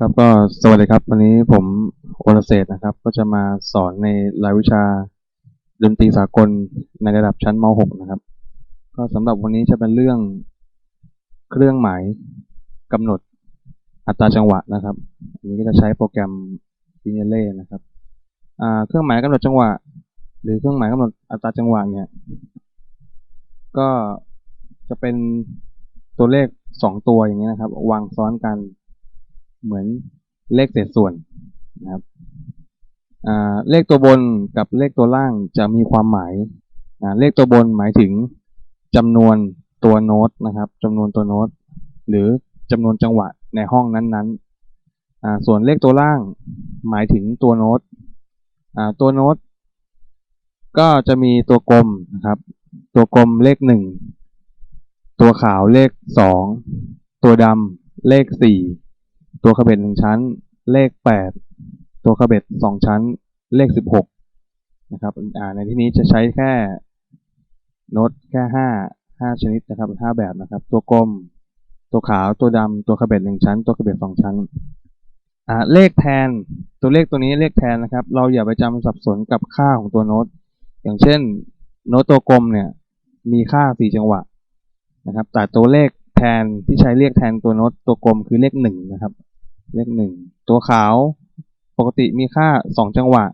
ครับก็สวัสดีครับ วันนี้ผมโอลเศษนะครับ ก็จะมาสอนในรายวิชาดนตรีสากลในระดับชั้นม .6 นะครับ ก็สำหรับวันนี้จะเป็นเรื่องเครื่องหมายกำหนดอัตราจังหวะนะครับ อันนี้ก็จะใช้โปรแกรม f i n a l e นะครับอ่าเครื่องหมายกำหนดจังหวะ หรือเครื่องหมายกำหนดอัตราจังหวะเนี่ย ก็จะเป็นตัวเลขสองตัวอย่างนี้นะครับ วางซ้อนกัน เหมือนเลขเศษส่วนนะครับเลขตัวบนกับเลขตัวล่างจะมีความหมาย เลขตัวบนหมายถึงจำนวนตัวโน้ตนะครับจำนวนตัวโน้ต หรือจำนวนจังหวะในห้องนั้นๆ ส่วนเลขตัวล่างหมายถึงตัวโน้ตตัวโน้ตก็จะมีตัวกลมนะครับ ตัวกลมเลขหนึ่งตัวขาวเลขสองตัวดำเลขสี่ ตัวขบเบ็ดหนึ่งชั้น เลขแปดตัวขบเบ็ดสองชั้น เลขสิบหกนะครับอ่าในที่นี้จะใช้แค่โน้ตแค่ห้าห้าชนิดนะครับห้าแบบนะครับ ตัวกลม ตัวขาวตัวดำตัวขบเบ็ดหนึ่งชั้น ตัวขบเบ็ดสองชั้นอ่าเลขแทนตัวเลขตัวนี้เลขแทนนะครับ เราอย่าไปจำสับสนกับค่าของตัวโน้ต อย่างเช่น โน้ตตัวกลมเนี่ยมีค่าสี่จังหวะนะครับ แต่ตัวเลขแทนที่ใช้เรียกแทนตัวโน้ตตัวกลมคือเลขหนึ่งนะครับ เลขหนึ่งตัวขาวปกติมีค่าสองจังหวะ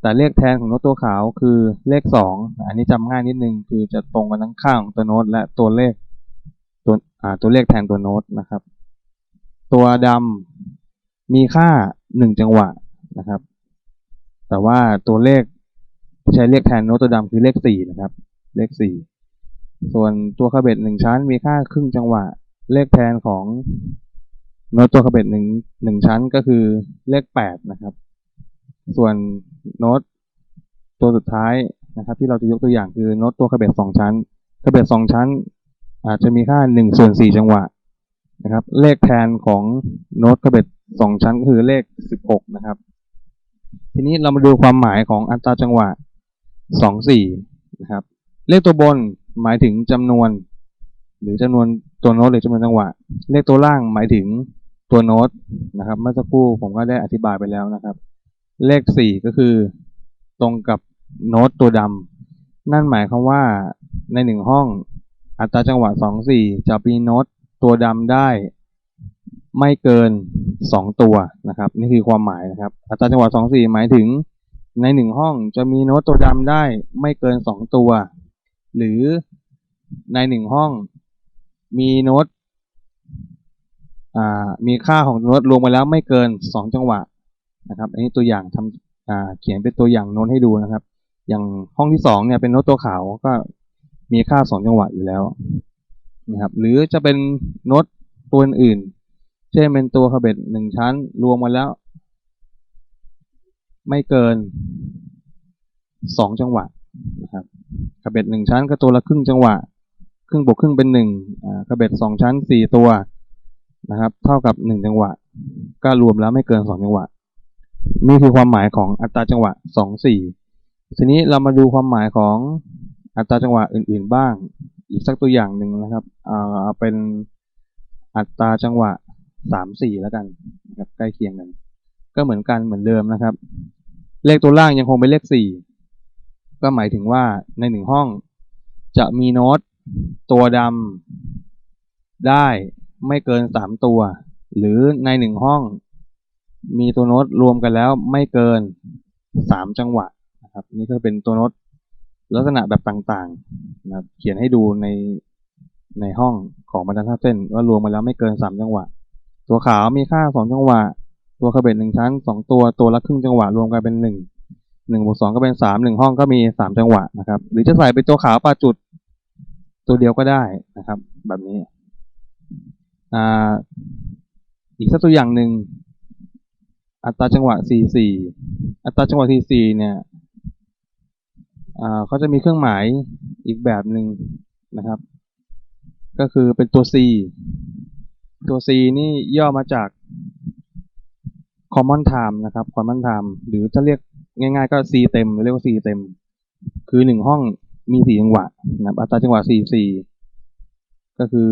แต่เลขแทนของโน้ตตัวขาวคือเลขสองอันนี้จำง่ายนิดนึงคือจะตรงกันทั้งข้างของตัวโน้ตและตัวเลขตัวอ่าตัวเลขแทนตัวโน้ตนะครับ ตัวดำมีค่าหนึ่งจังหวะนะครับ แต่ว่าตัวเลขใช้เลขแทนโน้ตตัวดำคือเลขสี่นะครับ เลขสี่ส่วนตัวคาเบ็ดหนึ่งชั้นมีค่าครึ่งจังหวะ เลขแทนของ โน้ตตัวคาเบ็ดหนึ่งหนึ่งชั้นก็คือเลขแปดนะครับ ส่วนโน้ตตัวสุดท้ายนะครับ ที่เราจะยกตัวอย่างคือโน้ตตัวคาเบ็ดสองชั้นคาเบ็ดสองชั้น อาจจะมีค่าหนึ่งส่วนสี่จังหวะนะครับ เลขแทนของโน้ตคาเบ็ดสองชั้นก็คือเลขสิบหกนะครับ ทีนี้เรามาดูความหมายของอัตราจังหวะสองสี่นะครับ เลขตัวบนหมายถึงจำนวน หรือจำนวนตัวโน้ตหรือจำนวนจังหวะ เลขตัวล่างหมายถึง ตัวโน้ตนะครับ เมื่อสักครู่ผมก็ได้อธิบายไปแล้วนะครับ เลขสี่ก็คือตรงกับโน้ตตัวดำนั่นหมายความว่าในหนึ่งห้องอัตราจังหวะสองสี่จะมีโน้ตตัวดำได้ไม่เกินสองตัวนะครับ นี่คือความหมายนะครับ อัตราจังหวะสองสี่หมายถึงในหนึ่งห้องจะมีโน้ตตัวดำได้ไม่เกินสองตัว หรือในหนึ่งห้องมีโน้ต มีค่าของโน้ตรวมมาแล้วไม่เกินสองจังหวะนะครับ อันนี้ตัวอย่างทำเขียนเป็นตัวอย่างโน้ตให้ดูนะครับ อย่างห้องที่สองเนี่ยเป็นโน้ตตัวขาวก็มีค่าสองจังหวะอยู่แล้วนะครับ หรือจะเป็นโน้ตตัวอื่น เช่นเป็นตัวคาเบ็ดหนึ่งชั้นรวมมาแล้ว ไม่เกินสองจังหวะนะครับคาเบ็ดหนึ่งชั้นก็ตัวละครึ่งจังหวะ ครึ่งบวกครึ่งเป็นหนึ่งคาเบ็ดสองชั้นสี่ตัว นะครับ เท่ากับหนึ่งจังหวะ ก็รวมแล้วไม่เกินสองจังหวะ นี่คือความหมายของอัตราจังหวะสองสี่ทีนี้เรามาดูความหมายของอัตราจังหวะอื่น ๆบ้าง อีกสักตัวอย่างหนึ่งนะครับเอาเป็นอัตราจังหวะสามสี่แล้วกันนะครับใกล้เคียงกัน ก็เหมือนกันเหมือนเดิมนะครับ เลขตัวล่างยังคงเป็นเลขสี่ก็หมายถึงว่าในหนึ่งห้องจะมีโน้ตตัวดำได้ ไม่เกินสามตัว หรือในหนึ่งห้อง มีตัวโน้ตรวมกันแล้วไม่เกินสามจังหวะนะครับ นี่ก็เป็นตัวโน้ตลักษณะแบบต่างๆนะครับ เขียนให้ดูในในห้องของบรรทัดเส้นว่ารวมมาแล้วไม่เกินสามจังหวะ ตัวขาวมีค่าสองจังหวะ ตัวขบเบ็ดหนึ่งชั้นสองตัวตัวละครึ่งจังหวะรวมกันเป็นหนึ่งหนึ่งบวกสองก็เป็นสามหนึ่งห้องก็มีสามจังหวะนะครับ หรือจะใส่เป็นตัวขาวปลาจุดตัวเดียวก็ได้นะครับ แบบนี้ อีกสักตัวอย่างหนึ่งอัตราจังหวะ 44 อัตราจังหวะ 44 เนี่ยเขาจะมีเครื่องหมายอีกแบบหนึ่งนะครับ ก็คือเป็นตัว C ตัว C นี่ย่อมาจาก common time นะครับ common time หรือจะเรียกง่ายๆ ก็ C เต็มเรียกว่า C เต็ม คือหนึ่งห้องมีสี่จังหวะนะครับอัตราจังหวะ 44 ก็คือ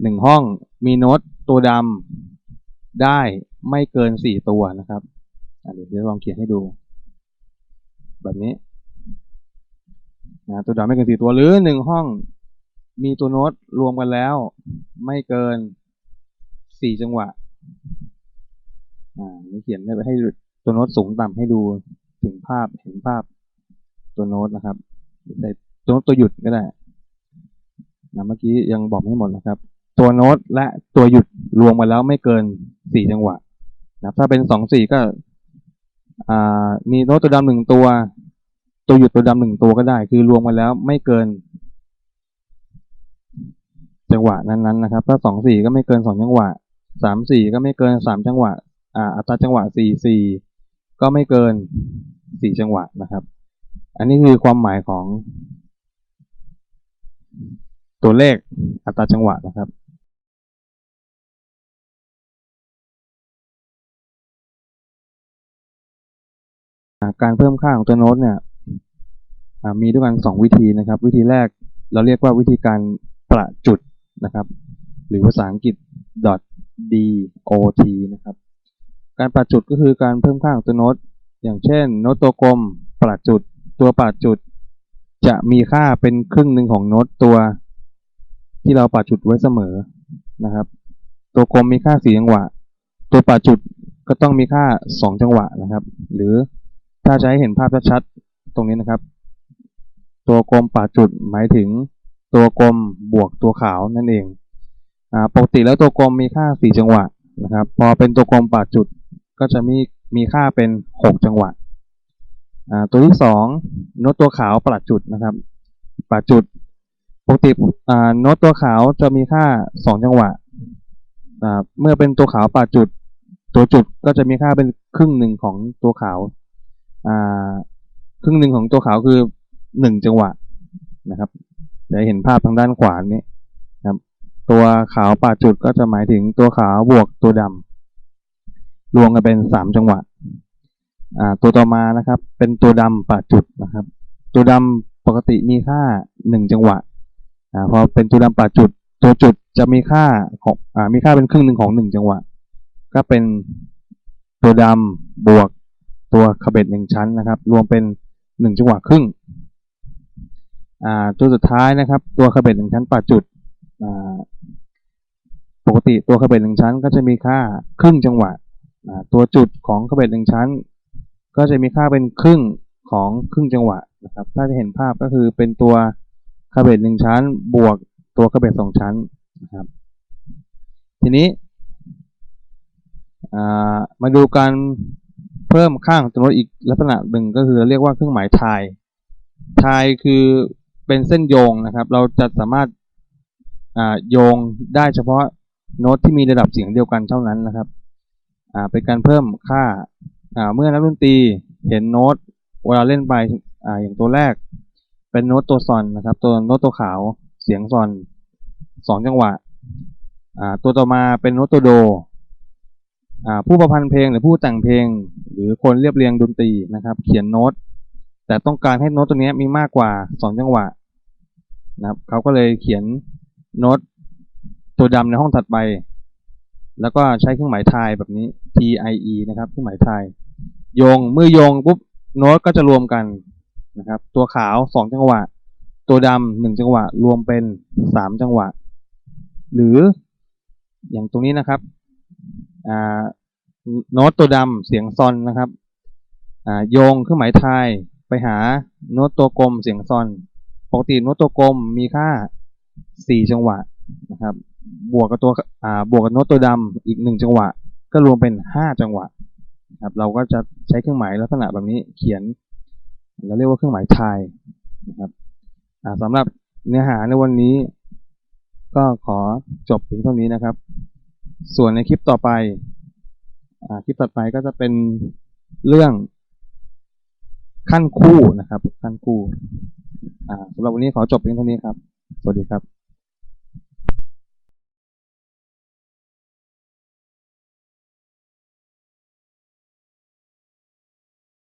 หนึ่งห้องมีโน้ตตัวดำได้ไม่เกินสี่ตัวนะครับอะเดี๋ยวจะลองเขียนให้ดู แบบนี้นะตัวดำไม่เกินสี่ตัวหรือหนึ่งห้องมีตัวโน้ตรวมกันแล้ว ไม่เกินสี่จังหวะอ่านี่เขียนได้ไปให้ตัวโน้ตสูงต่ำให้ดูถึงภาพเห็นภาพตัวโน้ตนะครับใส่ตัวโน้ตตัวหยุดก็ได้นะเมื่อกี้ยังบอกไม่หมดนะครับ ตัวโน้ตและตัวหยุดรวมกันแล้วไม่เกินสี่จังหวะนะถ้าเป็นสองสี่ก็มีโน้ตตัวดำหนึ่งตัว ตัวหยุดตัวดำหนึ่งตัวก็ได้ คือรวมกันแล้วไม่เกิน จังหวะนั้นๆนะครับ ถ้าสองสี่ก็ไม่เกินสองจังหวะสามสี่ก็ไม่เกินสามจังหวะอ่าอัตราจังหวะสี่สี่ก็ไม่เกินสี่จังหวะนะครับ อันนี้คือความหมายของ ตัวเลขอัตราจังหวะนะครับ การเพิ่มค่าของตัวโน้ตเนี่ยมีด้วยกันสองวิธีนะครับ วิธีแรกเราเรียกว่าวิธีการประจุดนะครับ หรือภาษาอังกฤษ dot dot นะครับ การประจุดก็คือการเพิ่มค่าของตัวโน้ต อย่างเช่น โน้ตตัวกลมประจุด ตัวประจุด จะมีค่าเป็นครึ่งหนึ่งของโน้ตตัว ที่เราประจุดไว้เสมอนะครับ ตัวกลมมีค่าสี่จังหวะ ตัวประจุดก็ต้องมีค่าสองจังหวะนะครับ หรือ ถ้าจะให้เห็นภาพชัดๆตรงนี้นะครับ ตัวกลมปาจุดหมายถึงตัวกลมบวกตัวขาวนั่นเองอปกติแล้วตัวกลมมีค่าสี่จังหวะนะครับ พอเป็นตัวกลมปาจุดก็จะมีมีค่าเป็นหกจังหวะตัวที่สองโน้ตตัวขาวปาจุดนะครับปาจุดปกติโน้ตตัวขาวจะมีค่าสองจังหวะเมื่อเป็นตัวขาวปาจุด ตัวจุดก็จะมีค่าเป็นครึ่งหนึ่งของตัวขาว ครึ่งหนึ่งของตัวขาวคือหนึ่งจังหวะนะครับจะเห็นภาพทางด้านขวานี้นะครับ ตัวขาวปาจุดก็จะหมายถึงตัวขาวบวกตัวดำรวมกันเป็นสามจังหวะตัวต่อมานะครับ เป็นตัวดำปาจุดนะครับ ตัวดำปกติมีค่าหนึ่งจังหวะอพอเป็นตัวดำปาจุด ตัวจุดจะมีค่าของอมีค่าเป็นครึ่งหนึ่งของหนึ่งจังหวะ ก็เป็นตัวดำบวก ตัวขบเบ็ดหนึ่งชั้นนะครับ รวมเป็นหนึ่งจังหวะครึ่งตัวสุดท้ายนะครับ ตัวขบเบ็ดหนึ่งชั้นปาจุดปกติตัวขบเบ็ดหนึ่งชั้น ก็จะมีค่าครึ่งจังหวะตัวจุดของขบเบ็ดหนึ่งชั้น ก็จะมีค่าเป็นครึ่งของครึ่งจังหวะนะครับ ถ้าจะเห็นภาพก็คือเป็นตัวขบเบ็ดหนึ่งชั้น บวกตัวขบเบ็ดสองชั้นนะครับ ทีนี้มาดูการ เพิ่มข้างตัวโน้ตอีกลักษณะหนึ่งก็คือเรียกว่าเครื่องหมายทายทายคือเป็นเส้นโยงนะครับ เราจะสามารถโยงได้เฉพาะโน้ตที่มีระดับเสียงเดียวกันเท่านั้นนะครับเป็นการเพิ่มค่าเมื่อนักดนตรีเห็นโน้ตเวลาเล่นไปออย่างตัวแรก เป็นโน้ตตัวซอนนะครับ ตัวโน้ตตัวขาวเสียงซอนสองจังหวะตัวต่อมาเป็นโน้ตตัวโด ผู้ประพันธ์เพลงหรือผู้แต่งเพลง หรือคนเรียบเรียงดนตรีนะครับ เขียนโน้ต แต่ต้องการให้โน้ตตัวนี้มีมากกว่าสองจังหวะนะครับเขาก็เลยเขียนโน้ตตัวดำในห้องถัดไป แล้วก็ใช้เครื่องหมายทายแบบนี้ tie นะครับเครื่องหมายทายโยงเมื่อโยงปุ๊บโน้ตก็จะรวมกันนะครับ ตัวขาวสองจังหวะ ตัวดำหนึ่งจังหวะ รวมเป็นสามจังหวะ หรืออย่างตรงนี้นะครับ โน้ตตัวดำเสียงซอนนะครับโยงเครื่องหมายไทยไปหาโน้ตตัวกลมเสียงซอน ปกติโน้ตตัวกลมมีค่าสี่จังหวะนะครับ บวกกับตัวบวกกับโน้ตตัวดำอีกหนึ่งจังหวะ ก็รวมเป็นห้าจังหวะครับเราก็จะใช้เครื่องหมายลักษณะแบบนี้เขียนเราเรียกว่าเครื่องหมายไทยนะครับสำหรับเนื้อหาในวันนี้ ก็ขอจบเพียงเท่านี้นะครับ ส่วนในคลิปต่อไปคลิปต่อไปก็จะเป็นเรื่องขั้นคู่นะครับ ขั้นคู่สำหรับวันนี้ขอจบเพียงเท่านี้ครับ สวัสดีครับ